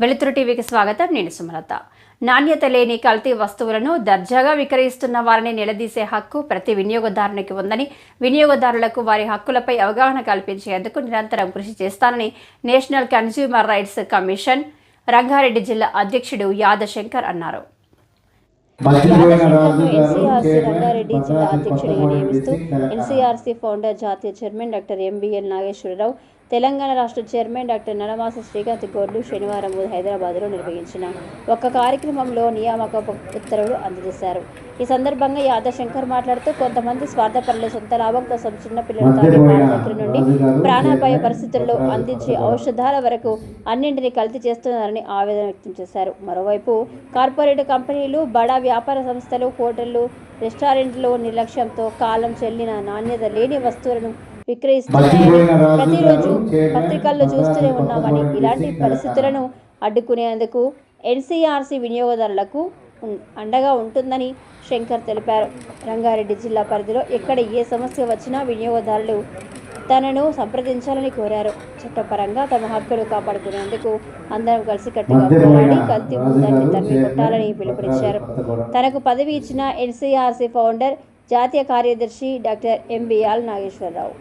వెలుతురు టీవీకి స్వాగతం. నేను సుమలత. నాణ్యత లేని కల్తీ వస్తువులను దర్జాగా విక్రయిస్తున్న వారిని నిలదీసే హక్కు ప్రతి వినియోగదారునికి ఉందని వినియోగదారులకు వారి హక్కులపై అవగాహన కల్పించేందుకు నిరంతరం కృషి చేస్తానని national consumer rights commission Rangareddy జిల్లా అధ్యక్షుడు యాదశంకర్ అన్నారు. రంగారెడ్డి జిల్లా అధ్యక్షుడిగా నియమిస్తూ ఎన్సీఆర్సీ ఫౌండర్ జాతీయ chairman doctor MBL Nageswararao Telangana రాష్ట్ర చైర్మన్ డాక్టర్ నలమాస శ్రీకాంత్ గోడ్లు శనివారం హైదరాబాద్లో నిర్వహించిన ఒక కార్యక్రమంలో నియామక ఉత్తర్వులు అందజేశారు. ఈ సందర్భంగా యాదశంకర్ మాట్లాడుతూ కొంతమంది స్వార్థపరులు సొంత లాభం కోసం చిన్నపిల్లలు తాగే పాల దగ్గర నుండి ప్రాణాపాయ పరిస్థితుల్లో అందించే ఔషధాల వరకు అన్నింటినీ కల్తీ చేస్తున్నారని ఆవేదన వ్యక్తం చేశారు. మరోవైపు కార్పొరేట్ కంపెనీలు బడా వ్యాపార సంస్థలు హోటళ్ళు రెస్టారెంట్లు నిర్లక్ష్యంతో కాలం చెల్లిన నాణ్యత లేని వస్తువులను విక్రయిస్తున్నాయని ప్రతిరోజు పత్రికల్లో చూస్తూనే ఉన్నామని ఇలాంటి పరిస్థితులను అడ్డుకునేందుకు ఎన్సీఆర్సీ వినియోగదారులకు అండగా ఉంటుందని శంకర్ తెలిపారు. రంగారెడ్డి జిల్లా పరిధిలో ఎక్కడ ఏ సమస్య వచ్చినా వినియోగదారులు తనను సంప్రదించాలని కోరారు. చట్టపరంగా తమ హక్కులు కాపాడుకునేందుకు అందరం కలిసికట్టుగా పోరాడి కల్తీ కొట్టాలని పిలుపునిచ్చారు. తనకు పదవి ఇచ్చిన ఎన్సీఆర్సీ ఫౌండర్ జాతీయ కార్యదర్శి డాక్టర్ ఎంబీఆల్ నాగేశ్వరరావు.